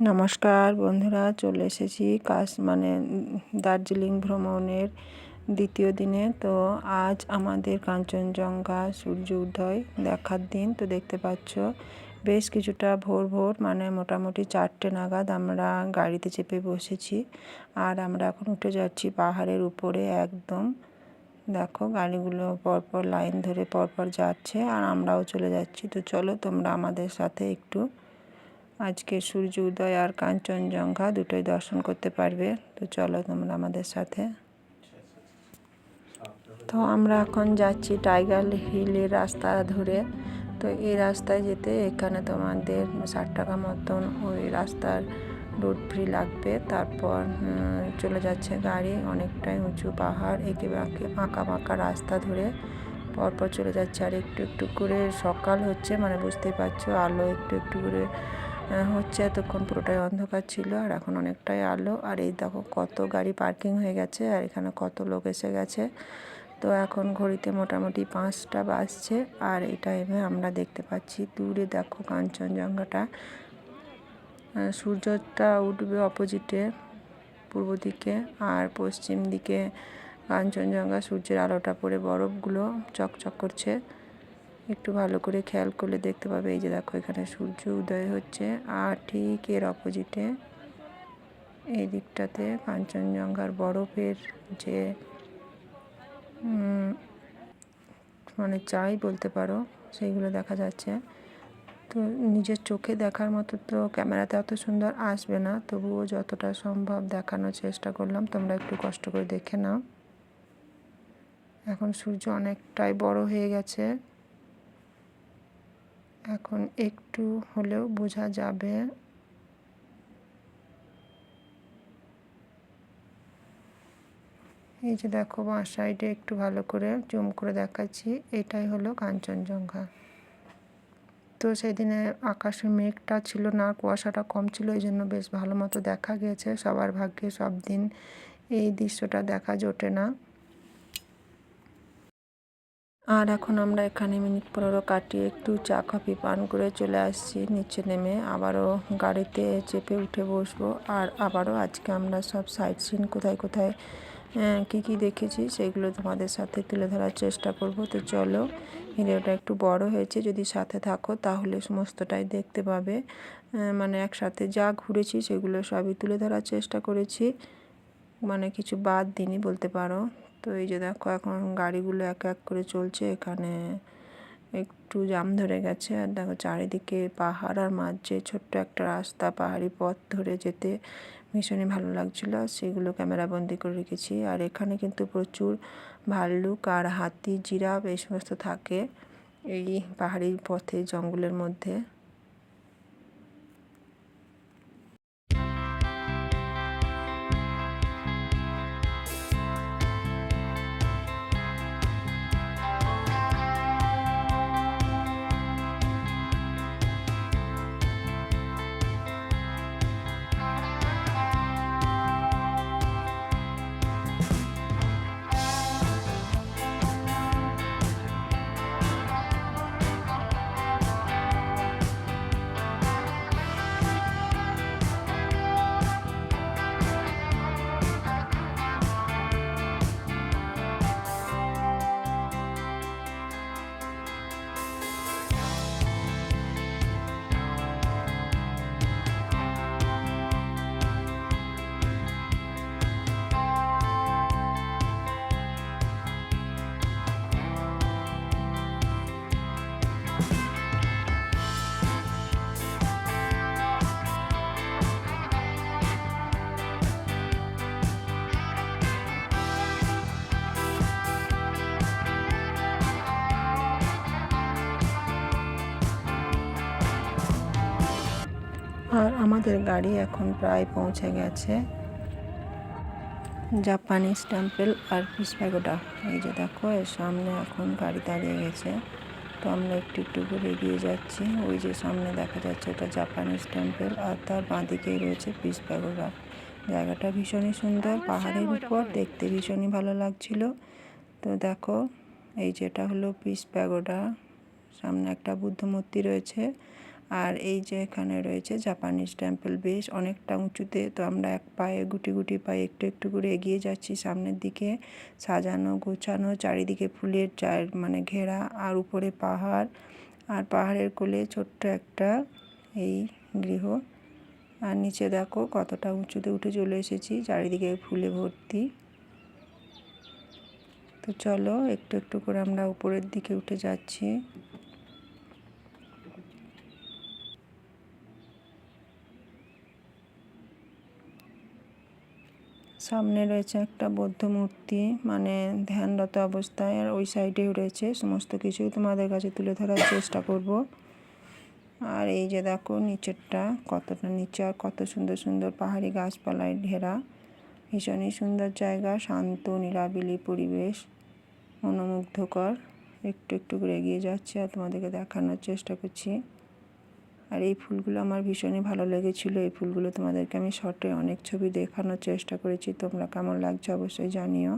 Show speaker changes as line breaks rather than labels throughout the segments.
নমস্কার বন্ধুরা, চলে এসেছি কাশ মানে দার্জিলিং ভ্রমণের দ্বিতীয় দিনে। তো আজ আমাদের কাঞ্চনজঙ্ঘা সূর্য উদয় দেখার দিন। তো দেখতে পাচ্ছ, বেশ কিছুটা ভোর ভোর মানে মোটামুটি চারটে নাগাদ আমরা গাড়িতে চেপে বসেছি। আর আমরা এখন উঠে যাচ্ছি পাহাড়ের উপরে একদম। দেখো গাড়িগুলো পরপর লাইন ধরে পরপর যাচ্ছে, আর আমরাও চলে যাচ্ছি। তো চলো তোমরা আমাদের সাথে একটু আজকে সূর্য, উদয় আর কাঞ্চনজঙ্ঘা দুটোই দর্শন করতে পারবে। তো চলো তোমরা আমাদের সাথে। তো আমরা এখন যাচ্ছি টাইগার হিলের রাস্তা ধরে। তো এই রাস্তায় যেতে এখানে তোমাদের ষাট টাকা মতন ওই রাস্তার রোড ফ্রি লাগবে। তারপর চলে যাচ্ছে গাড়ি অনেকটাই উঁচু পাহাড়, এঁকে বাঁকে আঁকা বাঁকা রাস্তা ধরে। পরপর চলে যাচ্ছে আর একটু একটু করে সকাল হচ্ছে মানে বুঝতেই পারছ, আলো একটু একটু করে হচ্ছে এতক্ষণ পুরোটাই অন্ধকার ছিল আর এখন অনেকটাই আলো। আর এই দেখো কত গাড়ি পার্কিং হয়ে গেছে আর এখানে কত লোক এসে গেছে। তো এখন ঘড়িতে মোটামুটি পাঁচটা বাজছে আর এই টাইমে আমরা দেখতে পাচ্ছি দূরে দেখো কাঞ্চনজঙ্ঘাটা। সূর্যটা উঠবে অপোজিটে পূর্ব দিকে আর পশ্চিম দিকে কাঞ্চনজঙ্ঘা সূর্যের আলোটা পড়ে বরফগুলো চকচক করছে। একটু ভালো করে খেয়াল করলে দেখতে পাবে, এই যে দেখো এখানে সূর্য উদয় হচ্ছে। আর ঠিক এর অপোজিটে এই দিকটাতে কাঞ্চনজঙ্ঘার বরফের যে মানে চাই বলতে পারো, সেইগুলো দেখা যাচ্ছে। তো নিজের চোখে দেখার মতো তো ক্যামেরাতে অত সুন্দর আসবে না, তবুও যতটা সম্ভব দেখানোর চেষ্টা করলাম। তোমরা একটু কষ্ট করে দেখে নাও। এখন সূর্য অনেকটাই বড় হয়ে গেছে। এখন একটু হলেও বোঝা যাবে। এই যে দেখো, বাঁ সাইডে একটু ভালো করে জুম করে দেখাচ্ছি। এটাই হলো কাঞ্চনজঙ্ঘা। তো সেদিনে আকাশে মেঘটা ছিল না, কুয়াশাটা কম ছিল, এই জন্য বেশ ভালো মতো দেখা গিয়েছে। সবার ভাগ্যে সব দিন এই দৃশ্যটা দেখা জোটে না। আর এখন আমরা এখানে মিনিট পনেরো কাটিয়ে একটু চা, কফি, পান করে চলে আসছি। নিচে নেমে আবারও গাড়িতে চেপে উঠে বসবো। আর আবারও আজকে আমরা সব সাইট সিন কোথায় কোথায় কী কী দেখেছি সেগুলো তোমাদের সাথে তুলে ধরার চেষ্টা করব। তো চলো, ভিডিওটা একটু বড় হয়েছে, যদি সাথে থাকো তাহলে সমস্তটাই দেখতে পাবে। মানে একসাথে যা ঘুরেছি সেগুলো সবই তুলে ধরার চেষ্টা করেছি। মানে কিছু বাদ দিনই বলতে পারো। তো এই যে দেখো এখন গাড়িগুলো এক এক করে চলছে, এখানে একটু জাম ধরে গেছে। আর দেখো চারিদিকে পাহাড় আর মাঝে ছোট্ট একটা রাস্তা, পাহাড়ি পথ ধরে যেতে ভীষণই ভালো লাগছিল। সেগুলো ক্যামেরা বন্দি করে রেখেছি। আর এখানে কিন্তু প্রচুর ভাল্লুক আর হাতি, জিরাফ এই সমস্ত থাকে এই পাহাড়ি পথে, জঙ্গলের মধ্যে। আমাদের গাড়ি এখন প্রায় পৌঁছে গেছে। জাপানিজ টেম্পেল আর পিসপ্যাগোডা এই যে দেখো, এর সামনে এখন গাড়ি দাঁড়িয়ে গেছে। তো আমরা একটু একটু করে এগিয়ে যাচ্ছি। ওই যে সামনে দেখা যাচ্ছে ওটা জাপানিজ টেম্পেল আর তার বাঁদিকেই রয়েছে পিসপ্যাগোডা জায়গাটা ভীষণই সুন্দর, পাহাড়ের উপর, দেখতে ভীষণই ভালো লাগছিল। তো দেখো, এই যেটা হলো পিস প্যাগোডা। সামনে একটা বুদ্ধ মূর্তি রয়েছে। আর এই যে এখানে রয়েছে জাপানিজ টেম্পল বেশ অনেকটা উঁচুতে। তো আমরা এক পায়ে গুটি গুটি পায়ে একটু একটু করে এগিয়ে যাচ্ছি সামনের দিকে। সাজানো, গোছানো, চারিদিকে ফুলের চার মানে ঘেরা আর উপরে পাহাড়। আর পাহাড়ের কোলে ছোট্ট একটা এই গৃহ। আর নিচে দেখো কতটা উঁচুতে উঠে চলে এসেছি, চারিদিকে ফুলে ভর্তি। তো চলো একটু একটু করে আমরা উপরের দিকে উঠে যাচ্ছি। সামনে রয়েছে একটা বৌদ্ধ মূর্তি মানে ধ্যানরত অবস্থায়, আর ওই সাইডেও রয়েছে সমস্ত কিছুই তোমাদের কাছে তুলে ধরার চেষ্টা করব। আর এই যে দেখো, নিচেরটা কতটা নিচে আর কত সুন্দর সুন্দর পাহাড়ি গাছপালায় ঘেরা। ভীষণই সুন্দর জায়গা, শান্ত, নিরাবিলি পরিবেশ, মনোমুগ্ধকর। একটু একটু করে এগিয়ে যাচ্ছে আর তোমাদেরকে দেখানোর চেষ্টা করছি। আর এই ফুলগুলো আমার ভীষণই ভালো লেগেছিল। এই ফুলগুলো তোমাদেরকে আমি শর্টে অনেক ছবি দেখানোর চেষ্টা করেছি। তোমরা কেমন লাগছে অবশ্যই জানিও।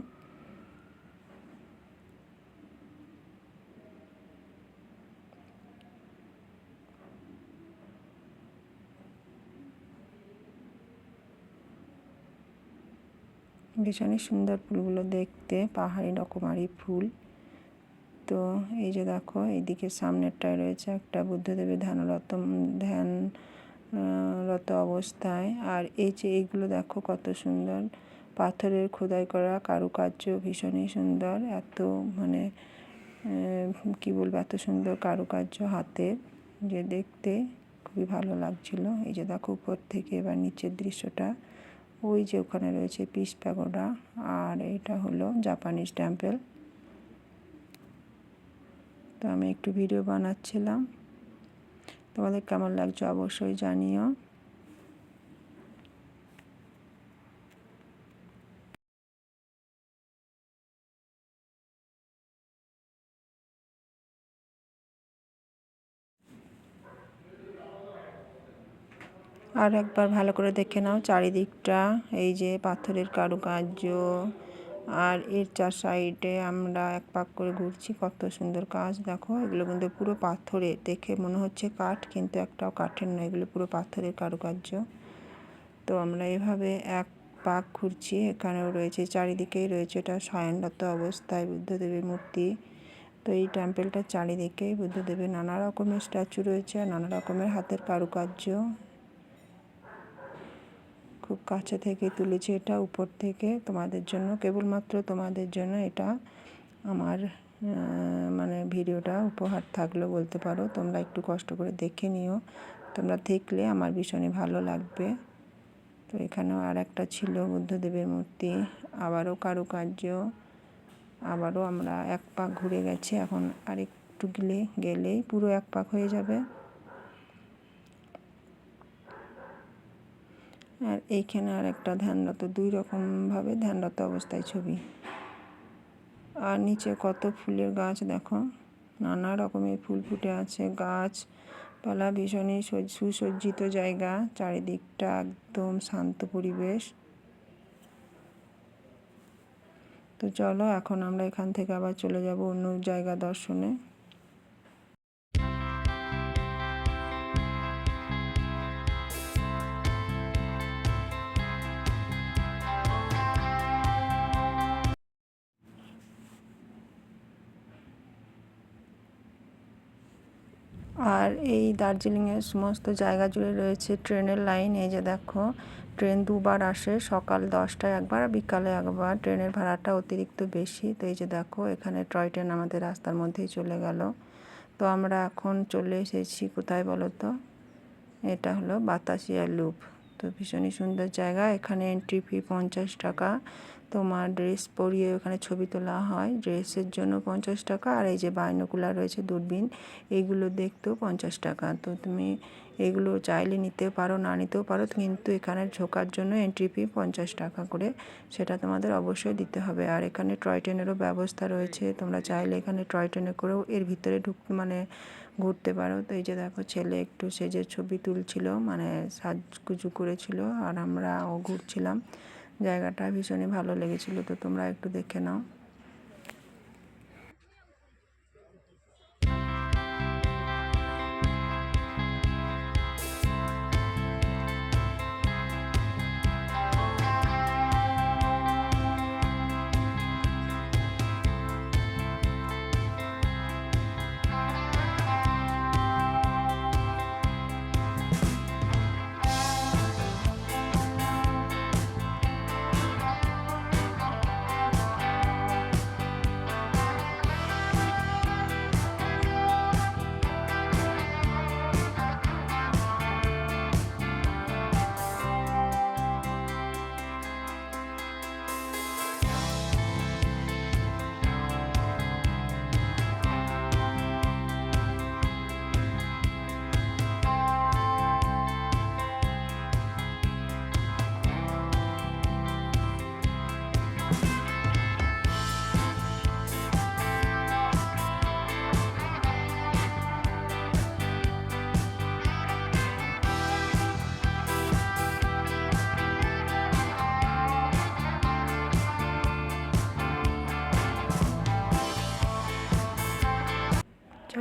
ভীষণই সুন্দর ফুলগুলো দেখতে, পাহাড়ি রকমারি ফুল। তো এই যে দেখো, এইদিকে সামনেরটায় রয়েছে একটা বুদ্ধদেবের ধ্যানরত ধ্যানরত অবস্থায়। আর এই যে এইগুলো দেখো কত সুন্দর। পাথরের খোদাই করা কারুকার্য ভীষণই সুন্দর। এত মানে কি বলব, এত সুন্দর কারুকার্য হাতের যে দেখতে খুবই ভালো লাগছিল। এই যে দেখো উপর থেকে এবার নিচের দৃশ্যটা। ওই যে ওখানে রয়েছে পিস প্যাগোডা। আর এটা হলো জাপানিজ টেম্পল। তো আমি একটু ভিডিও বানাচ্ছিলাম। তোমাদের কেমন লাগছে অবশ্যই জানিও। আর একবার ভালো করে দেখে নাও চারিদিকটা, এই যে পাথরের কারুকার্য আর এর চার সাইডে আমরা এক পাক করে ঘুরছি। কত সুন্দর কাজ, দেখো। এগুলো কিন্তু পুরো পাথরে, দেখে মনে হচ্ছে কাঠ, কিন্তু একটাও কাঠের নয়। এগুলো পুরো পাথরের কারুকার্য। তো আমরা এভাবে এক পাক ঘুরছি। এখানেও রয়েছে, চারিদিকেই রয়েছে। এটা শয়নরত অবস্থায় বুদ্ধদেবের মূর্তি। তো এই টেম্পেলটার চারিদিকেই বুদ্ধদেবের নানা রকমের স্ট্যাচু রয়েছে নানা রকমের হাতের কারুকার্য। খুব কাছে থেকে তুলেছি এটা উপর থেকে তোমাদের জন্য। কেবলমাত্র তোমাদের জন্য এটা আমার মানে ভিডিওটা উপহার থাকল বলতে পারো। তোমরা একটু কষ্ট করে দেখে নিও। তোমরা দেখলে আমার ভীষণই ভালো লাগবে। তো এখানেও আর একটা ছিল বুদ্ধদেবের মূর্তি। আবারও কারুকার্য। আবারও আমরা এক পাক ঘুরে গেছি। এখন আরেকটু গেলে, গেলেই পুরো এক পাক হয়ে যাবে। আর এইখানে আর একটা ধ্যানরত, দুই রকমভাবে ধ্যানরত অবস্থায় ছবি। আর নিচে কত ফুলের গাছ দেখো, নানা রকমের ফুল ফুটে আছে, গাছ পালা ভীষণই সুসজ্জিত জায়গা, চারিদিকটা একদম শান্ত পরিবেশ। তো চলো, এখন আমরা এখান থেকে আবার চলে যাব অন্য জায়গা দর্শনে। এই দার্জিলিংয়ের সমস্ত জায়গা জুড়ে রয়েছে ট্রেনের লাইন। এই যে দেখো, ট্রেন দুবার আসে, সকাল দশটায় একবার, বিকালে একবার। ট্রেনের ভাড়াটা অতিরিক্ত বেশি। তো এই যে দেখো, এখানে টয় ট্রেন আমাদের রাস্তার মধ্যেই চলে গেল। তো আমরা এখন চলে এসেছি কোথায় বলো তো? এটা হলো বাতাসিয়া লুপ। তো ভীষণই সুন্দর জায়গা। এখানে এন্ট্রি ফি পঞ্চাশ টাকা। তোমার ড্রেস পরিয়ে ওখানে ছবি তোলা হয়। ড্রেসের জন্য পঞ্চাশ টাকা আর এই যে বাইনোকুলার রয়েছে দূরবীন এইগুলো দেখতেও পঞ্চাশ টাকা। তো তুমি এগুলো চাইলে নিতে পারো, না নিতেও পারো, কিন্তু এখানে ঝোকার জন্য এন্ট্রি ফি পঞ্চাশ টাকা করে, সেটা তোমাদের অবশ্যই দিতে হবে। আর এখানে টয় ট্রেনেরও ব্যবস্থা রয়েছে, তোমরা চাইলে এখানে টয় ট্রেনে করেও এর ভিতরে ঢুক মানে ঘুরতে পারো। তো এই যে দেখো, ছেলে একটু সেজে ছবি তুলছিল মানে সাজগুজু করেছিল, আর আমরাও ঘুরছিলাম। জায়গাটা ভীষণই ভালো লেগেছিল তো তোমরা একটু দেখে নাও।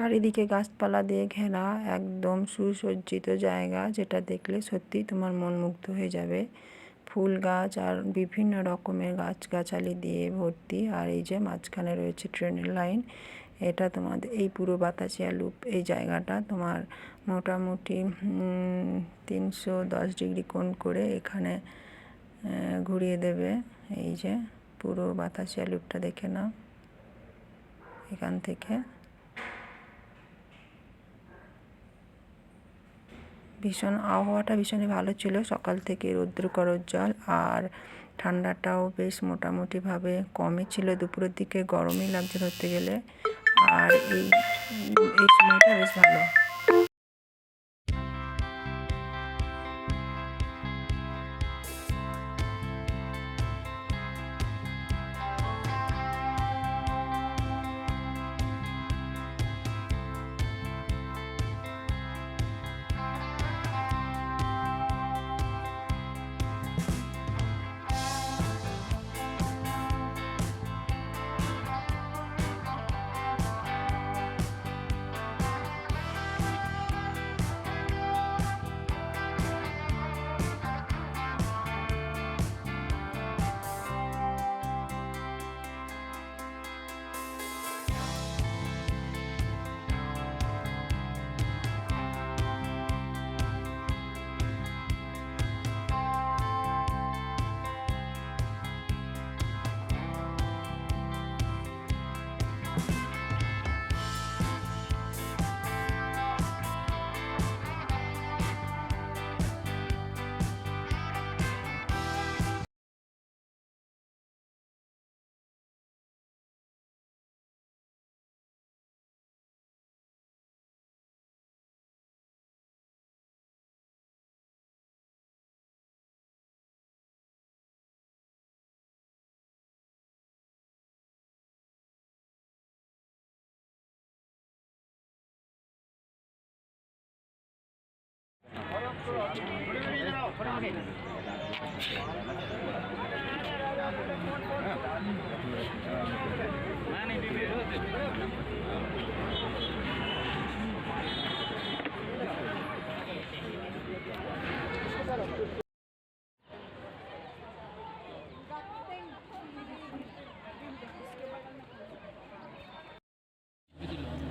চারিদিকে গাছপালা দিয়ে ঘেরা একদম সুসজ্জিত জায়গা, যেটা দেখলে সত্যি তোমার মন মুগ্ধ হয়ে যাবে। ফুল গাছ আর বিভিন্ন রকমের গাছগাছালি দিয়ে ভর্তি। আর এই যে মাঝখানে রয়েছে ট্রেনের লাইন, এটা তোমাদের এই পুরো বাতাসিয়া লুপ, এই জায়গাটা তোমার মোটামুটি তিনশো দশ ডিগ্রি কোণ করে এখানে ঘুরিয়ে দেবে। এই যে পুরো বাতাসিয়া লুপটা দেখে নাও। এখান থেকে ভীষণ, আবহাওয়াটা ভীষণই ভালো ছিল। সকাল থেকে রৌদ্র জল আর ঠান্ডাটাও বেশ মোটামুটিভাবে কমই ছিল দুপুরের দিকে। গরমই লাগছে ধরতে গেলে। আর এই এই সময়টা বেশ ভালো।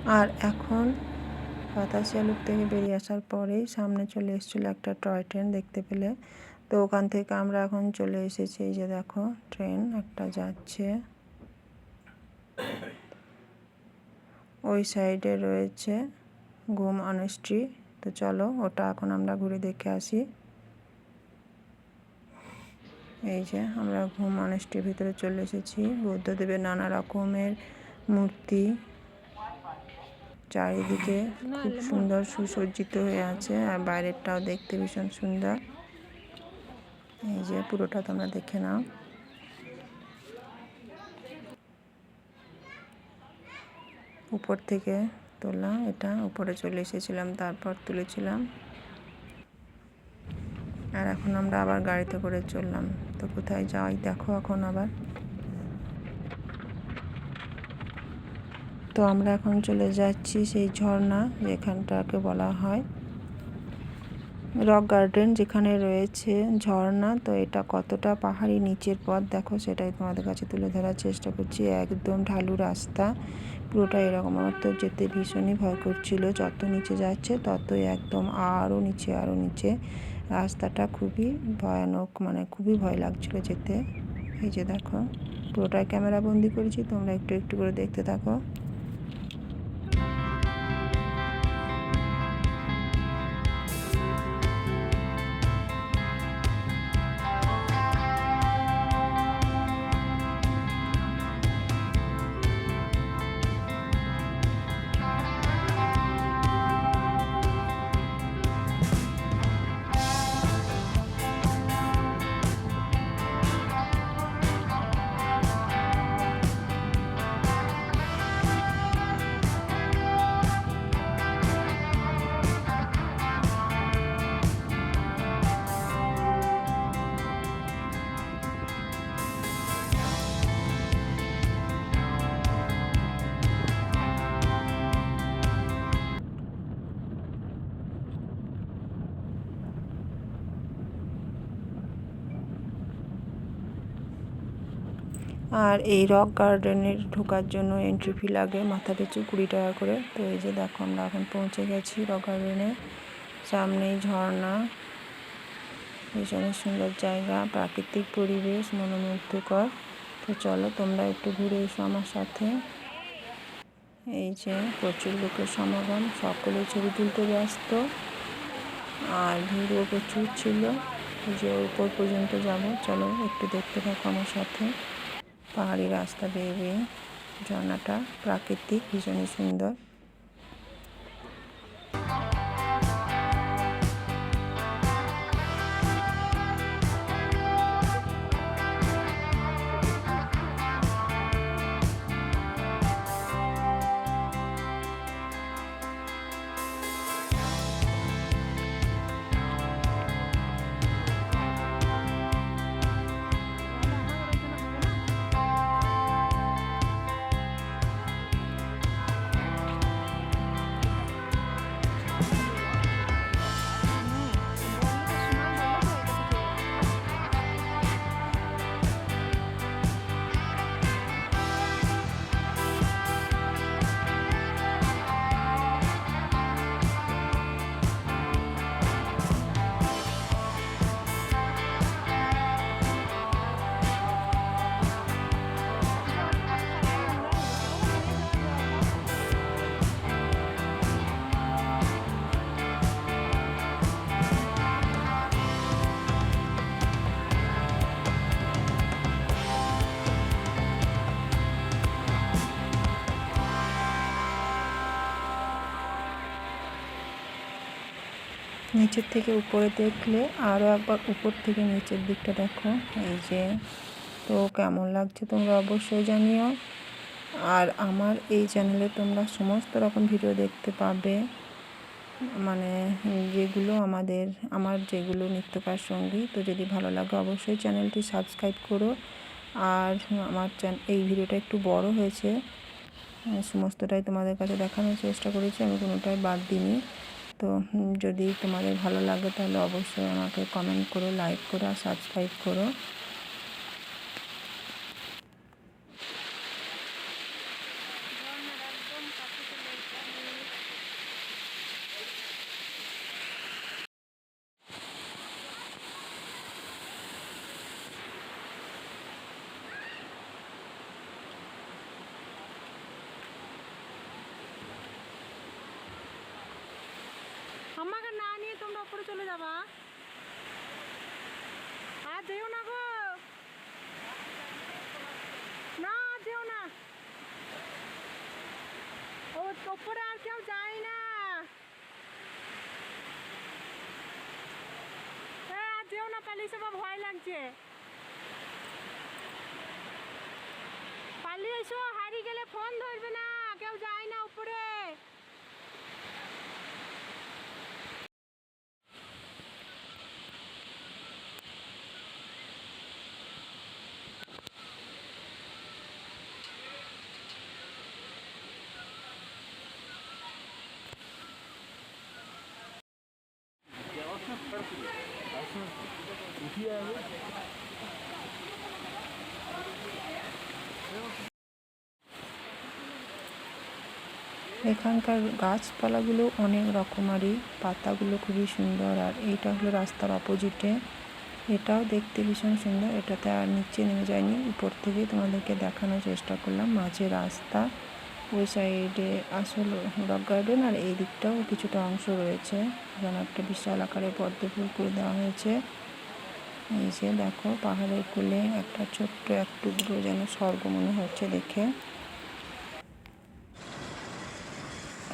আর এখন বাতাসিয়া লুপ থেকে বেরিয়ে আসার পরেই সামনে চলে এসেছিল একটা টয় ট্রেন, দেখতে পেলে। তো ওখান থেকে আমরা এখন চলে এসেছি, এই যে দেখো, ট্রেন একটা যাচ্ছে। ওই সাইডে রয়েছে ঘুম অনেস্ট্রি তো চলো, ওটা এখন আমরা ঘুরে দেখে আসি। এই যে আমরা ঘুম অনেস্ট্রির ভিতরে চলে এসেছি। বুদ্ধদেবের নানা রকমের মূর্তি। চারিদিকে খুব সুন্দর সুসজ্জিত হয়ে আছে আর বাইরেরটাও দেখতে ভীষণ সুন্দর। এই যে পুরোটা তোমরা দেখে নাও। উপর থেকে তোলা এটা উপরে চলে এসেছিলাম তারপর তুলেছিলাম। আর এখন আমরা আবার গাড়িতে করে চললাম। তো কোথায় যাই দেখো এখন আবার। তো আমরা এখন চলে যাচ্ছি সেই ঝর্ণা যেখানটাকে বলা হয় রক গার্ডেন যেখানে রয়েছে ঝর্ণা। তো এটা কতটা পাহাড়ি নিচের পথ? দেখো, সেটাই তোমাদের কাছে তুলে ধরার চেষ্টা করছি। একদম ঢালু রাস্তা। পুরোটা এরকম। আমার তো যেতে ভীষণই ভয় করছিল। যত নিচে যাচ্ছে, ততই একদম আরও নিচে আরও নিচে। রাস্তাটা খুবই ভয়ানক মানে খুবই ভয় লাগছিল যেতে। এই যে দেখো পুরোটা ক্যামেরা বন্দি করেছি। তোমরা একটু একটু করে দেখতে থাকো। আর এই রক গার্ডেনের ঢোকার জন্য এন্ট্রি ফি লাগে মাথা পিছু কুড়ি টাকা করে। তো এই যে দেখো আমরা এখন পৌঁছে গেছি রক গার্ডেনে সামনেই ঝর্ণা। ভীষণই সুন্দর জায়গা, প্রাকৃতিক পরিবেশ মনোমুগ্ধকর। তো চলো তোমরা একটু ঘুরে এসো আমার সাথে। এই যে প্রচুর লোকের সমাগম সকলে ছবি তুলতে ব্যস্ত। আর ভিড়ও প্রচুর ছিল। যে উপর পর্যন্ত যাব, চলো একটু দেখতে থাকো আমার সাথে। পাহাড়ি রাস্তা বেয়ে বেয়ে ঝর্ণাটা প্রাকৃতিক ভীষণই সুন্দর। নিচের থেকে উপরে দেখলে আরও একবার উপর থেকে নিচের দিকটা দেখো। এই যে, তো কেমন লাগছে তোমরা অবশ্যই জানিও। আর আমার এই চ্যানেলে তোমরা সমস্ত রকম ভিডিও দেখতে পাবে। মানে যেগুলো আমাদের, আমার যেগুলো নিত্যকার সঙ্গী। তো যদি ভালো লাগে অবশ্যই চ্যানেলটি সাবস্ক্রাইব করো। আর আমার এই ভিডিওটা একটু বড় হয়েছে। সমস্তটাই তোমাদের কাছে দেখানোর চেষ্টা করেছি। আমি কোনোটাই বাদ দিইনি। তো যদি তোমাদের ভালো লাগে তাহলে অবশ্যই আমাকে কমেন্ট করো লাইক করো সাবস্ক্রাইব করো
আমাকে না নিয়ে তোমরা উপরে চলে যাবা আর যেও না গো না আর যেও না ও ওপরে আর কেউ যায় না হ্যাঁ আর যেও না পালিয়ে সব ভয় লাগছে। পালিয়ে এসো হারিয়ে গেলে ফোন ধরবে না কেউ যায় না উপরে।
এখানকার গাছপালাগুলো অনেক রকমারই পাতাগুলো খুবই সুন্দর, আর এইটা হলো রাস্তার অপোজিটে। এটাও দেখতে ভীষণ সুন্দর, এটাতে আর নিচে নেমে যায়নি, উপর থেকে তোমাদেরকে দেখানোর চেষ্টা করলাম, মাঝে রাস্তা, ওই সাইডে আসল রক গার্ডেন আর এই দিকটাও কিছুটা অংশ রয়েছে এখানে একটা বিশাল আকারে পদ্ম ফুল করে দেওয়া হয়েছে। এই যে দেখো, পাহাড়ের কোলে একটা ছোট্ট এক টুকরো যেন স্বর্গ মনে হচ্ছে দেখে।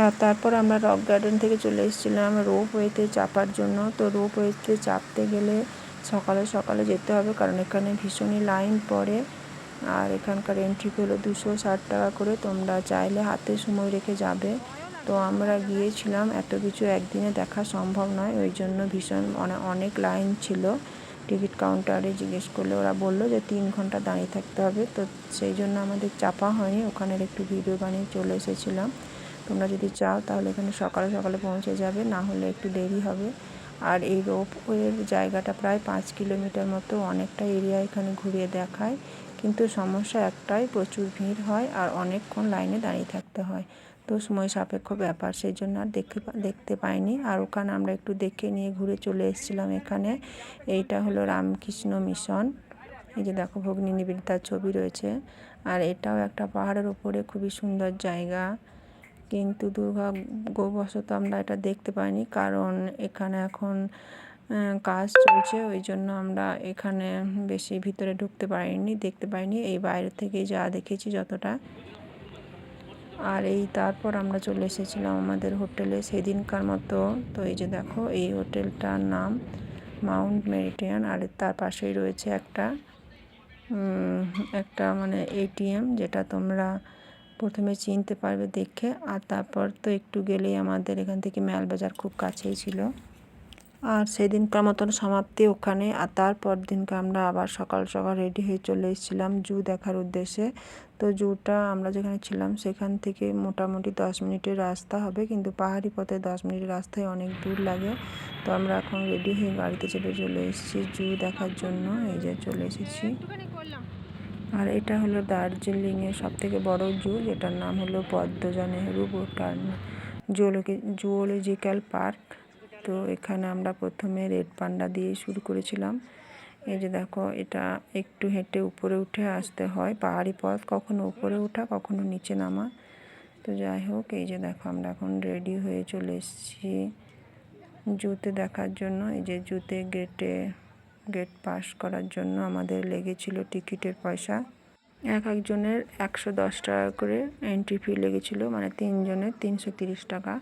আর তারপর আমরা রক গার্ডেন থেকে চলে এসেছিলাম রোপ ওয়েতে চাপার জন্য। তো রোপ ওয়েতে চাপতে গেলে সকালে সকালে যেতে হবে, কারণ এখানে ভীষণই লাইন পড়ে। আর এখানকার এন্ট্রি ফি হলো দুশো ষাট টাকা করে, তোমরা চাইলে হাতে সময় রেখে যাবে। তো আমরা গিয়েছিলাম, এত কিছু একদিনে দেখা সম্ভব নয়, ওই জন্য ভীষণ অনেক অনেক লাইন ছিল। টিকিট কাউন্টারে জিজ্ঞেস করলে ওরা বলল যে তিন ঘণ্টা দাঁড়িয়ে থাকতে হবে। তো সেই জন্য আমাদের চাপা হয়নি, ওখানের একটু ভিডিও বানিয়ে চলে এসেছিলাম। তোমরা যদি চাও তাহলে এখানে সকালে সকালে পৌঁছে যাবে, না হলে একটু দেরি হবে। আর এই রোপওয়ের জায়গাটা প্রায় পাঁচ কিলোমিটার মতো, অনেকটা এরিয়া এখানে ঘুরিয়ে দেখায়। কিন্তু সমস্যা একটাই, প্রচুর ভিড় হয় আর অনেকক্ষণ লাইনে দাঁড়িয়ে থাকতে হয়। তো সময় সাপেক্ষ ব্যাপার, সেই জন্য আর দেখতে দেখতে পাইনি। আর ওখানে আমরা একটু দেখে নিয়ে ঘুরে চলে এসেছিলাম এখানে। এইটা হলো রামকৃষ্ণ মিশন। এই যে দেখো ভগ্নী নিবেদিতার ছবি রয়েছে। আর এটাও একটা পাহাড়ের ওপরে খুবই সুন্দর জায়গা। কিন্তু দুর্ভাগ্যবশত আমরা এটা দেখতে পাইনি। কারণ এখানে এখন কাজ চলছে, ওই জন্য আমরা এখানে বেশি ভিতরে ঢুকতে পারিনি, দেখতে পাইনি। এই বাইরে থেকে যা দেখেছি যতটা। আর এই তারপর আমরা চলে এসেছিলাম আমাদের হোটেলে সেদিনকার মতো। তো এই যে দেখো, এই হোটেলটার নাম মাউন্ট মেরিটিয়ান, আর তার পাশেই রয়েছে একটা একটা মানে এটিএম যেটা তোমরা প্রথমে চিনতে পারবে দেখে, আর তারপর তো একটু গেলেই আমাদের এখান থেকে ম্যালবাজার খুব কাছেই ছিল। আর সেদিনকার মতন সমাপ্তি ওখানে, আর তারপর দিনকে আমরা আবার সকাল সকাল রেডি হয়ে চলে এসেছিলাম জু দেখার উদ্দেশ্যে। তো জুটা আমরা যেখানে ছিলাম সেখান থেকে মোটামুটি দশ মিনিটের রাস্তা হবে, কিন্তু পাহাড়ি পথে দশ মিনিটের রাস্তায় অনেক দূর লাগে। তো আমরা এখন রেডি হয়ে গাড়িতে চেপে চলে এসেছি জু দেখার জন্য, এই যে চলে এসেছি। আর এটা হলো দার্জিলিংয়ের সব থেকে বড় জু, যেটার নাম হলো Padmaja Nehru Bhutan zoology zoological park. তো এখানে আমরা প্রথমে রেড পান্ডা দিয়ে শুরু করেছিলাম। এই যে দেখো, এটা একটু হেঁটে উপরে উঠে আসতে হয়। পাহাড়ি পথ, কখনো উপরে ওঠা, কখনো নিচে নামা। তো যাই হোক, এই যে দেখো, আমরা এখন রেডি হয়ে চলে এসেছি জুতে দেখার জন্য। এই যে জুতে গেটে গেট পাস করার জন্য আমাদের লেগেছিল টিকিটের পয়সা। এক একজনের একশো দশ টাকা করে এন্ট্রি ফি লেগেছিল মানে তিনজনের তিনশো তিরিশ টাকা।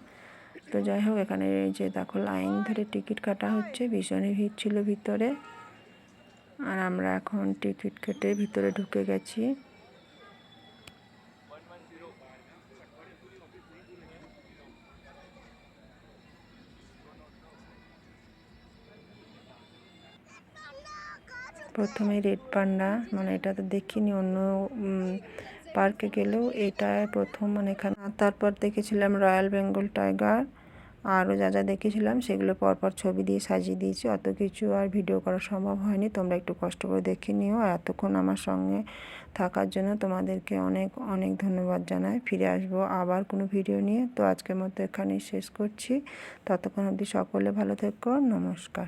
তো যাই হোক, এখানে যে দেখো লাইন ধরে টিকিট কাটা হচ্ছে, ভীষণই ভিড় ছিল ভিতরে। আর আমরা এখন টিকিট কেটে ভিতরে ঢুকে গেছি। প্রথমে রেড পান্ডা মানে এটা তো দেখিনি, অন্য পার্কে গেলেও এটা প্রথম মানে এখানে। তারপর দেখেছিলাম রয়্যাল বেঙ্গল টাইগার, আরও যা যা দেখেছিলাম সেগুলো পরপর ছবি দিয়ে সাজিয়ে দিয়েছি, অত কিছু আর ভিডিও করা সম্ভব হয়নি, তোমরা একটু কষ্ট করে দেখে নিও। আর এতক্ষণ আমার সঙ্গে থাকার জন্য তোমাদেরকে অনেক অনেক ধন্যবাদ জানাই। ফিরে আসব আবার কোনো ভিডিও নিয়ে। তো আজকের মতো এখানেই শেষ করছি। ততক্ষণ অবধি সকলে ভালো থেকো। নমস্কার।